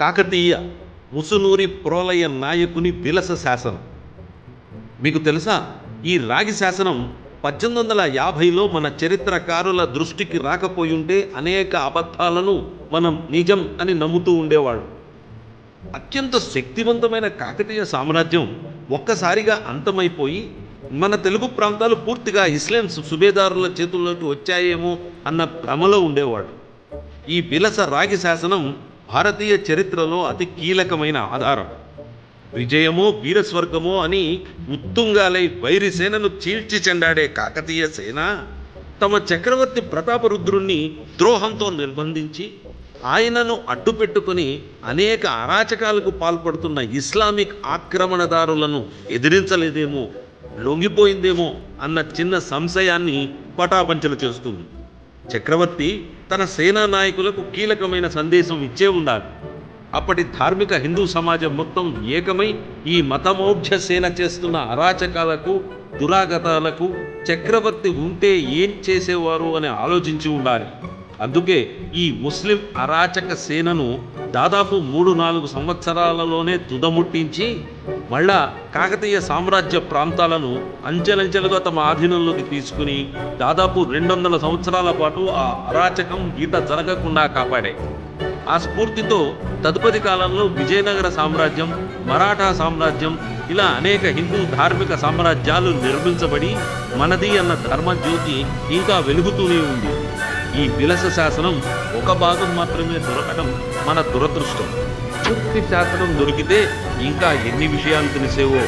కాకతీయ ముసునూరి ప్రోలయ నాయకుని విలస శాసనం. మీకు తెలుసా? ఈ రాగి శాసనం పద్దెనిమిది వందల యాభైలో మన చరిత్రకారుల దృష్టికి రాకపోయుంటే అనేక అబద్ధాలను మనం నిజం అని నమ్ముతూ ఉండేవాడు. అత్యంత శక్తివంతమైన కాకతీయ సామ్రాజ్యం ఒక్కసారిగా అంతమైపోయి మన తెలుగు ప్రాంతాలు పూర్తిగా ఇస్లాం సుబేదారుల చేతుల్లోకి వచ్చాయేమో అన్న భ్రమలో ఉండేవాడు. ఈ బిలస రాగి శాసనం భారతీయ చరిత్రలో అతి కీలకమైన ఆధారం. విజయమో వీరస్వర్గమో అని ఉత్తుంగాలై వైరి సేనను చీల్చి చెండాడే కాకతీయ సేన తమ చక్రవర్తి ప్రతాపరుద్రుణ్ణి ద్రోహంతో నిర్బంధించి ఆయనను అడ్డుపెట్టుకుని అనేక అరాచకాలకు పాల్పడుతున్న ఇస్లామిక్ ఆక్రమణదారులను ఎదిరించలేదేమో లొంగిపోయిందేమో అన్న చిన్న సంశయాన్ని పటాపంచలు చేస్తుంది. చక్రవర్తి తన సేనా నాయకులకు కీలకమైన సందేశం ఇచ్చే ఉండాలి. అప్పటి ధార్మిక హిందూ సమాజం మొత్తం ఏకమై ఈ మతమోక్ష సేన చేస్తున్న అరాచకాలకు దురాగతాలకు చక్రవర్తి ఉంటే ఏం చేసేవారు అని ఆలోచించి ఉండాలి. అందుకే ఈ ముస్లిం అరాచక సేనను దాదాపు మూడు నాలుగు సంవత్సరాలలోనే తుదముట్టించి మళ్ళా కాకతీయ సామ్రాజ్య ప్రాంతాలను అంచెలంచెలుగా తమ ఆధీనంలోకి తీసుకుని దాదాపు రెండు వందల సంవత్సరాల పాటు ఆ అరాచకం గీత జరగకుండా కాపాడాయి. ఆ స్ఫూర్తితో తదుపరి కాలంలో విజయనగర సామ్రాజ్యం మరాఠా సామ్రాజ్యం ఇలా అనేక హిందూ ధార్మిక సామ్రాజ్యాలు నిర్మించబడి మనది అన్న ధర్మజ్యోతి ఇంకా వెలుగుతూనే ఉంది. ఈ విలస శాసనం ఒక భాగం మాత్రమే దొరకడం మన దురదృష్టం. పూర్తి శాసనం దొరికితే ఇంకా ఎన్ని విషయాలు తెలిసేవో